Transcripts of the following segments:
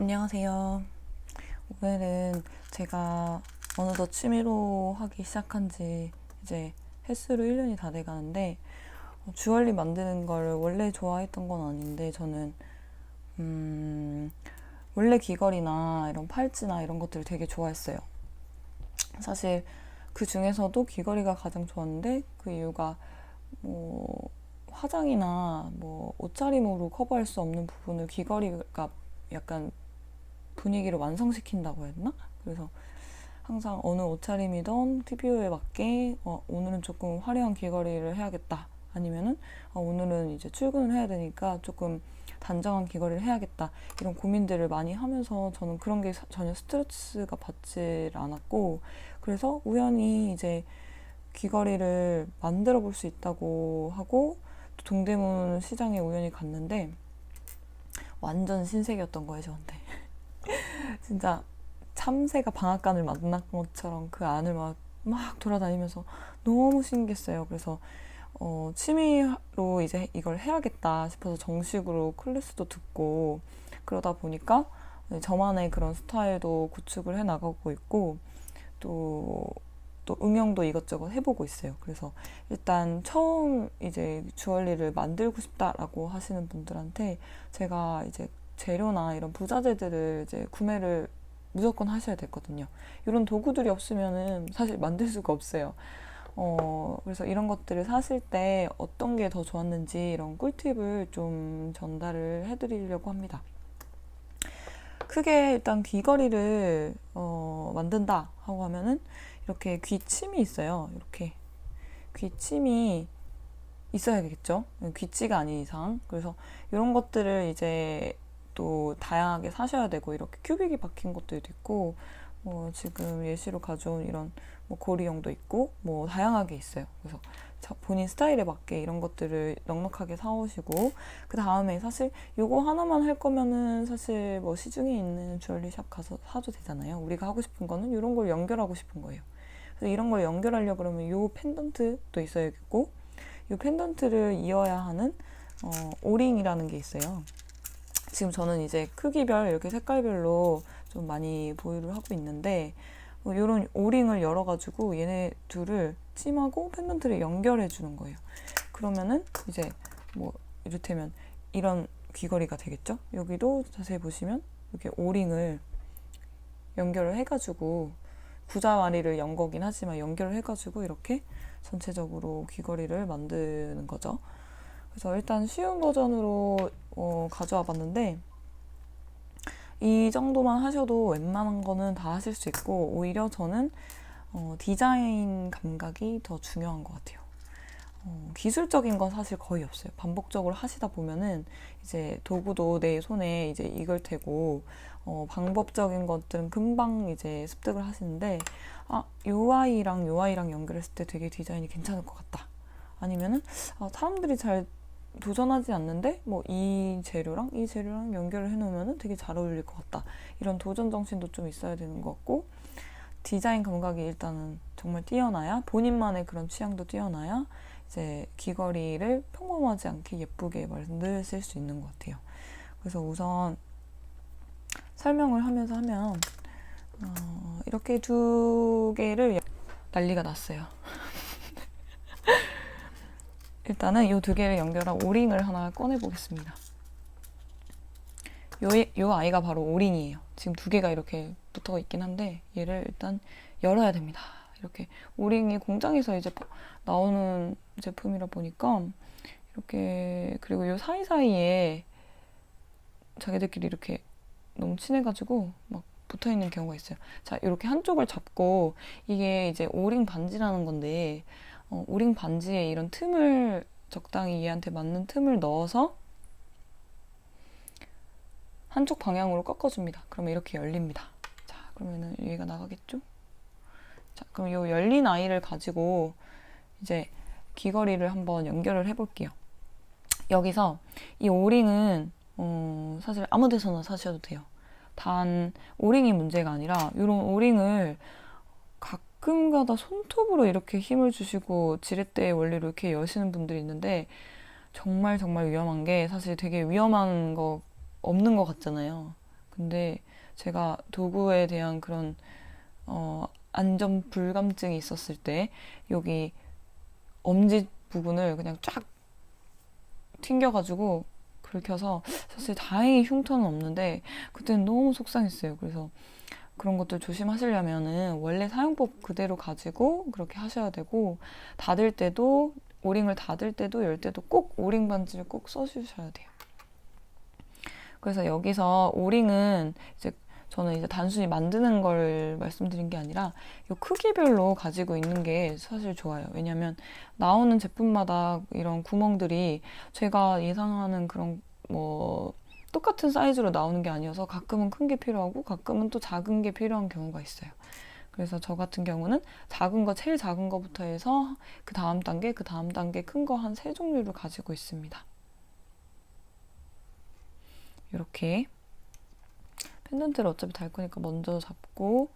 안녕하세요. 오늘은 제가 어느덧 취미로 하기 시작한 지 이제 횟수로 1년이 다 돼 가는데 어, 주얼리 만드는 걸 원래 좋아했던 건 아닌데 저는 음, 원래 귀걸이나 이런 팔찌나 이런 것들을 되게 좋아했어요. 사실 그 중에서도 귀걸이가 가장 좋았는데 그 이유가 뭐 화장이나 뭐 옷차림으로 커버할 수 없는 부분을 귀걸이가 약간 분위기를 완성시킨다고 되나? 그래서 항상 어느 옷차림이던 TPO에 맞게 어, 오늘은 조금 화려한 귀걸이를 해야겠다. 아니면은 어, 오늘은 이제 출근을 해야 되니까 조금 단정한 귀걸이를 해야겠다. 이런 고민들을 많이 하면서 저는 그런 게 사- 전혀 스트레스가 받질 않았고 그래서 우연히 이제 귀걸이를 만들어 볼 수 있다고 하고 또 동대문 시장에 우연히 갔는데 완전 신세계였던 거예요, 저한테. 진짜 참새가 방앗간을 만난 것처럼 그 안을 막, 막 돌아다니면서 너무 신기했어요. 그래서 어, 취미로 이제 이걸 해야겠다 싶어서 정식으로 클래스도 듣고 그러다 보니까 저만의 그런 스타일도 구축을 해 나가고 있고 또, 또 응용도 이것저것 해보고 있어요. 그래서 일단 처음 이제 주얼리를 만들고 싶다라고 하시는 분들한테 제가 이제 재료나 이런 부자재들을 이제 구매를 무조건 하셔야 되거든요. 이런 도구들이 없으면은 사실 만들 수가 없어요. 어, 그래서 이런 것들을 사실 때 어떤 게 더 좋았는지 이런 꿀팁을 좀 전달을 해드리려고 합니다. 크게 일단 귀걸이를 어, 만든다 하고 하면은 이렇게 귀침이 있어요. 이렇게 귀침이 있어야겠죠. 귀찌가 아닌 이상. 그래서 이런 것들을 이제 또 다양하게 사셔야 되고 이렇게 큐빅이 박힌 것들도 있고 뭐 지금 예시로 가져온 이런 뭐 고리형도 있고 뭐 다양하게 있어요. 그래서 자- 본인 스타일에 맞게 이런 것들을 넉넉하게 사오시고 그 다음에 사실 요거 하나만 할 거면은 사실 뭐 시중에 있는 주얼리 샵 가서 사도 되잖아요. 우리가 하고 싶은 거는 이런 걸 연결하고 싶은 거예요. 그래서 이런 걸 연결하려 그러면 요 펜던트도 있어야겠고 요 펜던트를 이어야 하는 어, 오링이라는 게 있어요. 지금 저는 이제 크기별 이렇게 색깔별로 좀 많이 보유를 하고 있는데 뭐 이런 오링을 열어가지고 얘네 둘을 찜하고 펜던트를 연결해 주는 거예요. 그러면은 이제 뭐 이를테면 이런 귀걸이가 되겠죠? 여기도 자세히 보시면 이렇게 오링을 연결을 해가지고 구자마리를 연 거긴 하지만 연결을 해가지고 이렇게 전체적으로 귀걸이를 만드는 거죠. 그래서 일단 쉬운 버전으로 어, 가져와 봤는데 이 정도만 하셔도 웬만한 거는 다 하실 수 있고 오히려 저는 어, 디자인 감각이 더 중요한 것 같아요. 어, 기술적인 건 사실 거의 없어요. 반복적으로 하시다 보면은 이제 도구도 내 손에 이제 익을 테고 어, 방법적인 것들은 금방 이제 습득을 하시는데 아, 요 아이랑 연결했을 때 되게 디자인이 괜찮을 것 같다. 아니면은 아, 사람들이 잘 도전하지 않는데 뭐 이 재료랑 이 재료랑 연결을 해놓으면 되게 잘 어울릴 것 같다. 이런 도전 정신도 좀 있어야 되는 것 같고 디자인 감각이 일단은 정말 뛰어나야 본인만의 그런 취향도 뛰어나야 이제 귀걸이를 평범하지 않게 예쁘게 만드실 수 있는 것 같아요. 그래서 우선 설명을 하면서 하면 어, 이렇게 두 개를 난리가 났어요. 일단은 이 두 개를 연결한 오링을 하나 꺼내 보겠습니다. 요, 요 아이가 바로 오링이에요. 지금 두 개가 이렇게 붙어 있긴 한데 얘를 일단 열어야 됩니다. 이렇게 오링이 공장에서 이제 버- 나오는 제품이라 보니까 이렇게 그리고 요 사이사이에 자기들끼리 이렇게 너무 친해가지고 막 붙어 있는 경우가 있어요. 자, 이렇게 한쪽을 잡고 이게 이제 오링 반지라는 건데 어, 오링 반지에 이런 틈을 적당히 얘한테 맞는 틈을 넣어서 한쪽 방향으로 꺾어줍니다. 그러면 이렇게 열립니다. 자, 그러면은 얘가 나가겠죠? 자, 그럼 이 열린 아이를 가지고 이제 귀걸이를 한번 연결을 해볼게요. 여기서 이 오링은 어, 사실 아무 데서나 사셔도 돼요. 단 오링이 문제가 아니라 이런 오링을 가끔가다 손톱으로 이렇게 힘을 주시고 지렛대 원리로 이렇게 여시는 분들이 있는데 정말 정말 위험한 게 사실 되게 위험한 거 없는 것 같잖아요. 근데 제가 도구에 대한 그런 어, 안전 불감증이 있었을 때 여기 엄지 부분을 그냥 쫙 튕겨가지고 긁혀서 사실 다행히 흉터는 없는데 그때는 너무 속상했어요. 그래서 그런 것들 조심하시려면은 원래 사용법 그대로 가지고 그렇게 하셔야 되고 닫을 때도 오링을 닫을 때도 열 때도 꼭 오링 반지를 꼭 써주셔야 돼요. 그래서 여기서 오링은 이제 저는 이제 단순히 만드는 걸 말씀드린 게 아니라 이 크기별로 가지고 있는 게 사실 좋아요. 왜냐면 나오는 제품마다 이런 구멍들이 제가 예상하는 그런 뭐 똑같은 사이즈로 나오는 게 아니어서 가끔은 큰 게 필요하고 가끔은 또 작은 게 필요한 경우가 있어요. 그래서 저 같은 경우는 작은 거, 제일 작은 거부터 해서 그 다음 단계, 그 다음 단계 큰 거 한 세 종류를 가지고 있습니다. 이렇게 펜던트를 어차피 달 거니까 먼저 잡고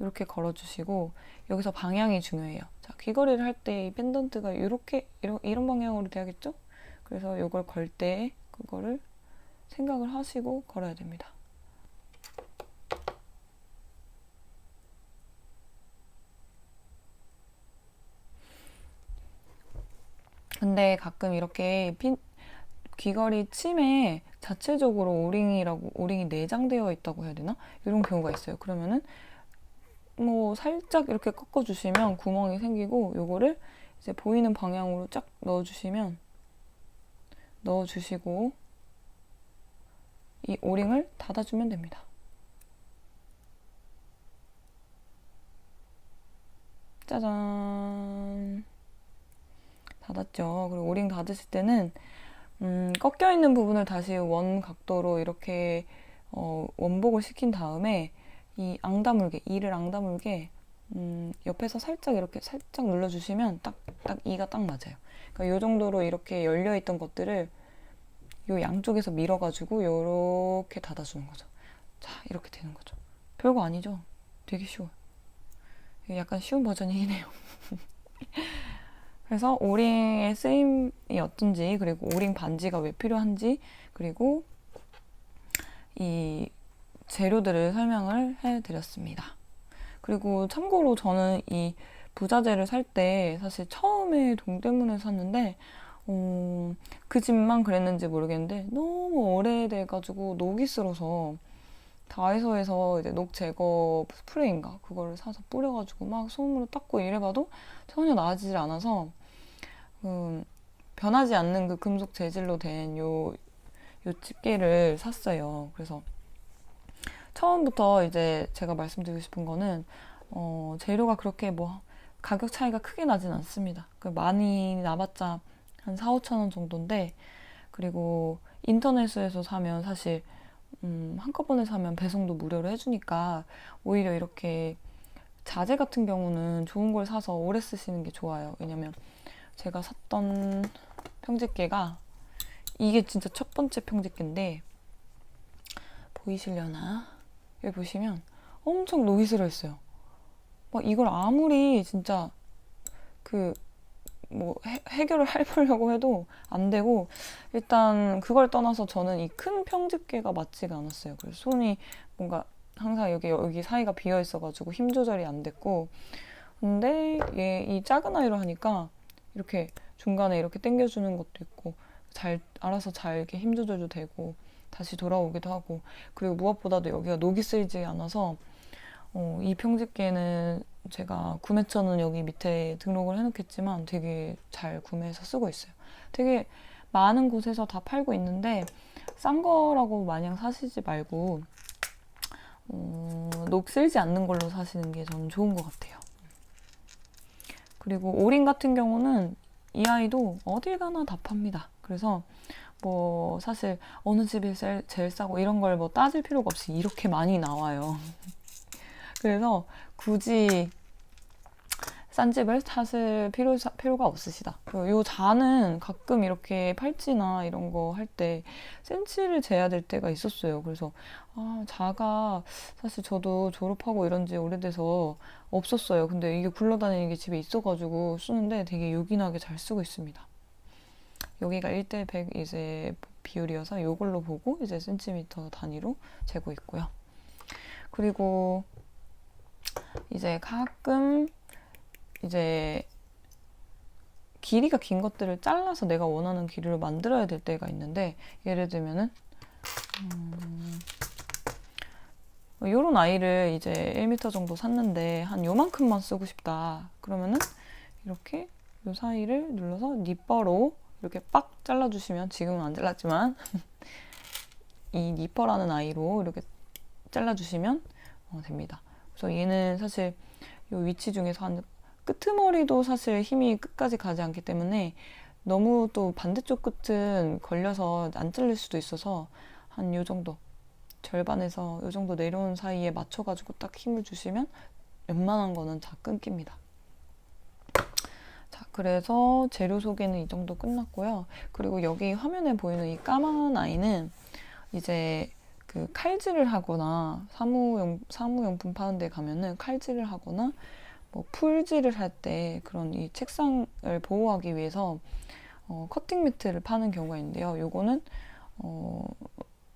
이렇게 걸어주시고 여기서 방향이 중요해요. 자, 귀걸이를 할 때 이 펜던트가 이렇게 이런, 이런 방향으로 돼야겠죠? 그래서 이걸 걸 때 그거를 생각을 하시고 걸어야 됩니다. 근데 가끔 이렇게 핀, 귀걸이 침에 자체적으로 오링이라고 오링이 내장되어 있다고 해야 되나 이런 경우가 있어요. 그러면은 뭐 살짝 이렇게 꺾어 주시면 구멍이 생기고 요거를 이제 보이는 방향으로 쫙 넣어 주시면 넣어 주시고 이 오링을 닫아 주면 됩니다. 짜잔 닫았죠. 그리고 오링 닫으실 때는 음, 꺾여 있는 부분을 다시 원 각도로 이렇게 어, 원복을 시킨 다음에 이 앙다물게 이를 앙다물게 음, 옆에서 살짝 이렇게 살짝 눌러주시면 딱딱 이가 딱 맞아요. 그러니까 이 정도로 이렇게 열려 있던 것들을 요 양쪽에서 밀어가지고 이렇게 닫아주는 거죠. 자 이렇게 되는 거죠. 별거 아니죠? 되게 쉬워요. 약간 쉬운 버전이긴 해요. 그래서 오링의 쓰임이 어떤지 그리고 오링 반지가 왜 필요한지 그리고 이 재료들을 설명을 해드렸습니다. 그리고 참고로 저는 이 부자재를 살 때 사실 처음에 동대문에 샀는데 어, 그 집만 그랬는지 모르겠는데 너무 오래돼가지고 녹이 슬어서 다이소에서 이제 녹 제거 스프레이인가 그거를 사서 뿌려가지고 막 손으로 닦고 이래봐도 전혀 나아지질 않아서 음, 변하지 않는 그 금속 재질로 된 요 요 집게를 샀어요. 그래서 처음부터 이제 제가 말씀드리고 싶은 거는 어, 재료가 그렇게 뭐 가격 차이가 크게 나진 않습니다. 그 많이 나봤자 한 4, 5천 원 정도인데 그리고 인터넷에서 사면 사실 음, 한꺼번에 사면 배송도 무료로 해주니까 오히려 이렇게 자재 같은 경우는 좋은 걸 사서 오래 쓰시는 게 좋아요. 왜냐면 제가 샀던 평집게가 이게 진짜 첫 번째 평집게인데 보이시려나? 여기 보시면 엄청 노이즈를 했어요. 막 이걸 아무리 진짜 그 뭐 해 결을 해보려고 해도 안 되고 일단 그걸 떠나서 저는 이 큰 평집게가 맞지가 않았어요. 그래서 손이 뭔가 항상 여기 여기 사이가 비어 있어가지고 힘 조절이 안 됐고 근데 얘 이 작은 아이로 하니까 이렇게 중간에 이렇게 당겨주는 것도 있고 잘 알아서 잘 이렇게 힘 조절도 되고 다시 돌아오기도 하고 그리고 무엇보다도 여기가 녹이 쓰이지 않아서 어, 이 평집기에는 제가 구매처는 여기 밑에 등록을 해놓겠지만 되게 잘 구매해서 쓰고 있어요. 되게 많은 곳에서 다 팔고 있는데 싼 거라고 마냥 사시지 말고 어, 녹 쓸지 않는 걸로 사시는 게 저는 좋은 것 같아요. 그리고 오린 같은 경우는 이 아이도 어딜 가나 다 팝니다. 그래서 뭐 사실 어느 집이 제일 싸고 이런 걸 뭐 따질 필요가 없이 이렇게 많이 나와요. 그래서 굳이 싼 집을 찾을 필요, 필요가 없으시다. 요 자는 가끔 이렇게 팔찌나 이런 거 할 때 센치를 재야 될 때가 있었어요. 그래서 아, 자가 사실 저도 졸업하고 이런 지 오래돼서 없었어요. 근데 이게 굴러다니는 게 집에 있어가지고 쓰는데 되게 요긴하게 잘 쓰고 있습니다. 여기가 1대 100 이제 비율이어서 이걸로 보고 이제 센티미터 단위로 재고 있고요. 그리고 이제 가끔 이제 길이가 긴 것들을 잘라서 내가 원하는 길이로 만들어야 될 때가 있는데 예를 들면은 음, 요런 아이를 이제 1m 정도 샀는데 한 요만큼만 쓰고 싶다 그러면은 이렇게 요 사이를 눌러서 니퍼로 이렇게 빡 잘라주시면 지금은 안 잘랐지만 이 니퍼라는 아이로 이렇게 잘라주시면 어, 됩니다. 그래서 얘는 사실 이 위치 중에서 한 끄트머리도 사실 힘이 끝까지 가지 않기 때문에 너무 또 반대쪽 끝은 걸려서 안 잘릴 수도 있어서 한 요 정도 절반에서 요 정도 내려온 사이에 맞춰가지고 딱 힘을 주시면 웬만한 거는 다 끊깁니다. 자, 그래서 재료 소개는 이 정도 끝났고요. 그리고 여기 화면에 보이는 이 까만 아이는 이제 그 칼질을 하거나 사무용, 사무용품 파는 데 가면은 칼질을 하거나 뭐 풀질을 할 때 그런 이 책상을 보호하기 위해서 어, 커팅 매트를 파는 경우가 있는데요. 요거는 어,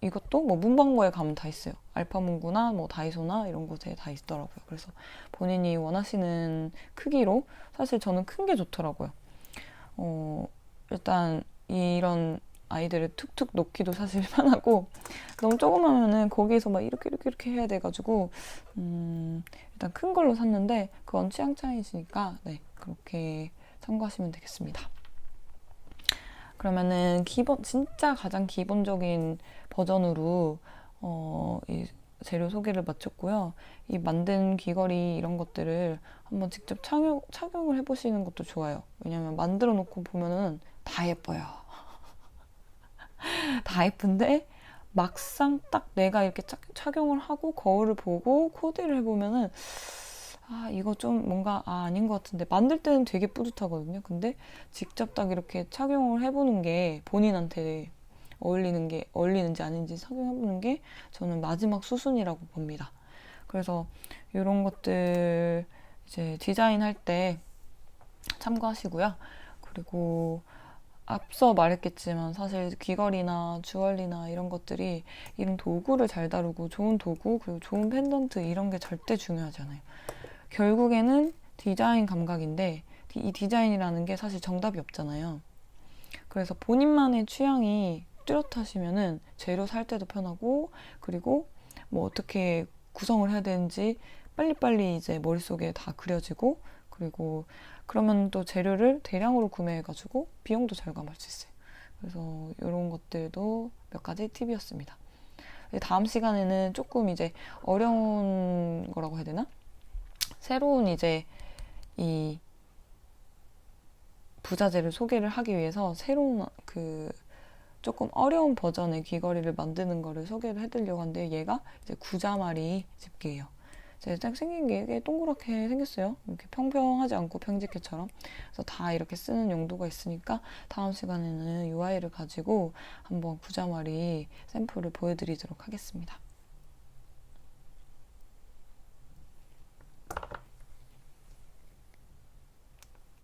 이것도 뭐 문방구에 가면 다 있어요. 알파문구나 뭐 다이소나 이런 곳에 다 있더라고요. 그래서 본인이 원하시는 크기로 사실 저는 큰 게 좋더라고요. 어, 일단 이런 아이들을 툭툭 놓기도 사실 편하고 너무 조그마면은 거기에서 막 이렇게 이렇게 이렇게 해야 돼가지고 음, 일단 큰 걸로 샀는데 그건 취향 차이시니까 네 그렇게 참고하시면 되겠습니다. 그러면은 기본 진짜 가장 기본적인 버전으로 어, 이 재료 소개를 마쳤고요. 이 만든 귀걸이 이런 것들을 한번 직접 착용, 착용을 해보시는 것도 좋아요. 왜냐면 만들어 놓고 보면은 다 예뻐요. 다 예쁜데 막상 딱 내가 이렇게 착, 착용을 하고 거울을 보고 코디를 해보면은 아 이거 좀 뭔가 아, 아닌 것 같은데 만들 때는 되게 뿌듯하거든요. 근데 직접 딱 이렇게 착용을 해보는 게 본인한테 어울리는 게 어울리는지 아닌지 착용해보는 게 저는 마지막 수순이라고 봅니다. 그래서 이런 것들 이제 디자인할 때 참고하시고요. 그리고 앞서 말했겠지만 사실 귀걸이나 주얼리나 이런 것들이 이런 도구를 잘 다루고 좋은 도구 그리고 좋은 펜던트 이런 게 절대 중요하지 않아요. 결국에는 디자인 감각인데 이 디자인이라는 게 사실 정답이 없잖아요. 그래서 본인만의 취향이 뚜렷하시면은 재료 살 때도 편하고 그리고 뭐 어떻게 구성을 해야 되는지 빨리빨리 이제 머릿속에 다 그려지고 그리고 그러면 또 재료를 대량으로 구매해가지고 비용도 절감할 수 있어요. 그래서 이런 것들도 몇 가지 팁이었습니다. 다음 시간에는 조금 이제 어려운 거라고 해야 되나? 새로운 이제 이 부자재를 소개를 하기 위해서 새로운 그 조금 어려운 버전의 귀걸이를 만드는 거를 소개를 해드리려고 하는데 얘가 이제 구자마리 집게예요. 딱 생긴 게 동그랗게 생겼어요. 이렇게 평평하지 않고 평직회처럼. 그래서 다 이렇게 쓰는 용도가 있으니까 다음 시간에는 이 아이를 가지고 한번 구자마리 샘플을 보여드리도록 하겠습니다.